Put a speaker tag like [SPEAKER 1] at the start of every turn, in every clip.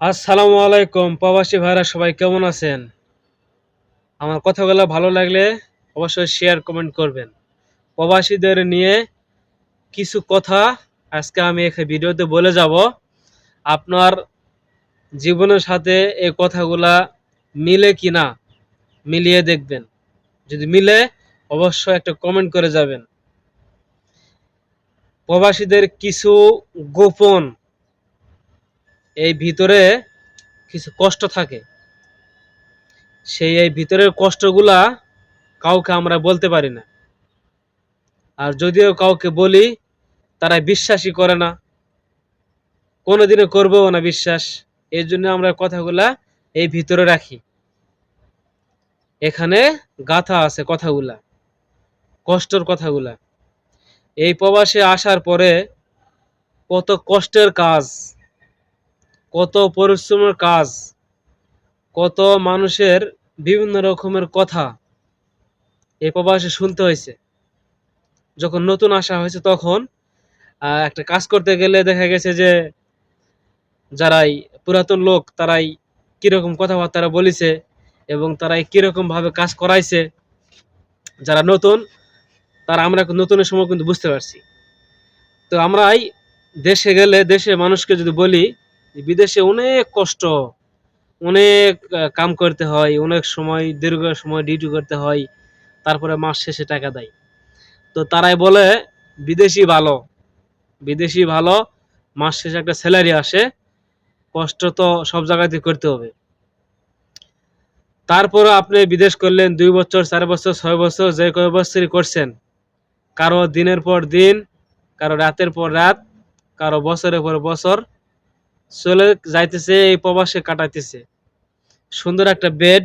[SPEAKER 1] আসসালামু আলাইকুম, প্রবাসী ভাইরা সবাই কেমন আছেন? আমার কথাগুলো ভালো লাগলে অবশ্যই শেয়ার কমেন্ট করবেন। প্রবাসীদের নিয়ে কিছু কথা আজকে আমি এখানে ভিডিওতে বলে যাব। আপনার জীবনের সাথে এই কথাগুলা মিলে কি না মিলিয়ে দেখবেন। যদি মিলে, অবশ্যই একটা কমেন্ট করে যাবেন। প্রবাসীদের কিছু গোপন এই ভিতরে কিছু কষ্ট থাকে। সেই এই ভিতরের কষ্টগুলা কাউকে আমরা বলতে পারি না। আর যদিও কাউকে বলি, তারা বিশ্বাসই করে না। কোনোদিনও করবেও না বিশ্বাস। এই জন্য আমরা কথাগুলা এই ভিতরে রাখি। এখানে গাথা আছে কথাগুলা, কষ্টর কথাগুলা। এই প্রবাসে আসার পরে কত কষ্টের কাজ। কত পরিশ্রমের কাজ, কত মানুষের বিভিন্ন রকমের কথা এই প্রবাসে শুনতে হয়েছে। যখন নতুন আসা হয়েছে তখন একটা কাজ করতে গেলে দেখা গেছে যে, যারাই পুরাতন লোক, তারাই কীরকম কথাবার্তা বলিছে এবং তারাই কীরকম ভাবে কাজ করাইছে। যারা নতুন, তারা আমরা নতুনের সময় কিন্তু বুঝতে পারছি। তো আমরাই দেশে গেলে দেশে মানুষকে যদি বলি বিদেশে অনেক কষ্ট, অনেক কাম করতে হয়, অনেক সময়, দীর্ঘ সময় ডিউটি করতে হয়, তারপরে মাস শেষে টাকা দেয়। তো তারাই বলে, বিদেশি ভালো বিদেশি ভালো, মাস শেষে একটা স্যালারি আসে, কষ্ট তো সব জায়গাতে করতে হবে। তারপরে আপনি বিদেশ করলেন, দুই বছর, চার বছর, ছয় বছর, যে কয় বছরই করছেন। কারও দিনের পর দিন, কারও রাতের পর রাত, কারও বছরের পর বছর চলে যাইতেছে, এই প্রবাসে কাটাইতেছে। সুন্দর একটা বেড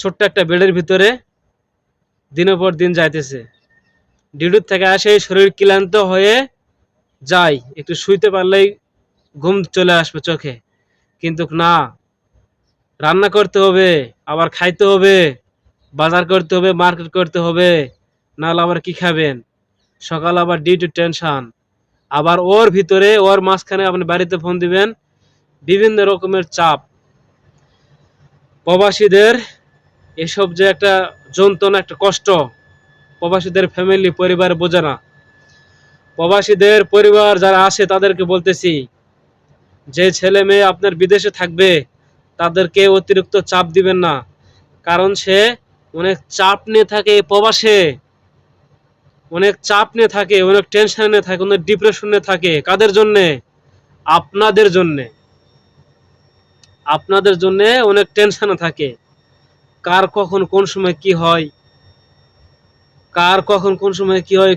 [SPEAKER 1] ছোট্ট একটা বেডের ভিতরে দিনের পর দিন যাইতেছে। ডিউটির থেকে আসে, শরীর ক্লান্ত হয়ে যায়। একটু শুইতে পারলেই ঘুম চলে আসবে চোখে। কিন্তু না, রান্না করতে হবে, আবার খাইতে হবে, বাজার করতে হবে, মার্কেট করতে হবে, নাহলে আবার কি খাবেন? সকাল আবার ডিউটি টেনশন আবার ওর ভিতরে, ওর মাঝখানে আপনি বাড়িতে ফোন দিবেন। বিভিন্ন রকমের চাপ। প্রবাসীদের এসব যে একটা যন্ত্রণা, একটা কষ্ট, প্রবাসীদের ফ্যামিলি পরিবার বোঝে না। প্রবাসীদের পরিবার যারা আসে তাদেরকে বলতেছি, যে ছেলে মেয়ে আপনার বিদেশে থাকবে, তাদেরকে অতিরিক্ত চাপ দিবেন না। কারণ সে অনেক চাপ নিয়ে থাকে প্রবাসে। অনেক চাপ নিয়ে থাকে, অনেক টেনশনে থাকে, অনেক ডিপ্রেশনে থাকে। কাদের জন্যে? আপনাদের জন্যে। আপনাদের জন্যে অনেক টেনশনে থাকে। কার কখন কোন সময় কি হয়? কার কখন কোন সময় কি হয়?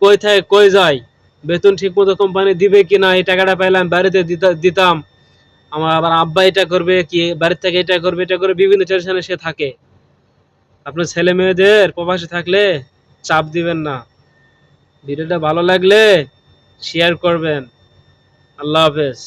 [SPEAKER 1] কই থাকে, কই যায়? বেতন ঠিক মতো কোম্পানি দিবে কি না? এই টাকাটা পাইলাম, বাড়িতে দিতা- দিতাম। আমার আবার আব্বা এটা করবে কি? বাড়ির থেকে এটা করবে এটা করবে, বিভিন্ন টেনশনে সে থাকে। আপনার ছেলে মেয়েদের প্রবাসে থাকলে চাপ দিবেন না। ভিডিওটা ভালো লাগলে শেয়ার করবেন। আল্লাহ হাফেজ।